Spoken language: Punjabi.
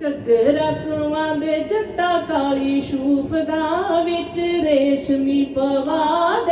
ਘੱਗਰਾ ਸਵਾਂ ਦੇ ਜੱਟਾ ਕਾਲੀ ਸ਼ੂਫ ਦਾ ਵਿੱਚ ਰੇਸ਼ਮੀ ਪਵਾ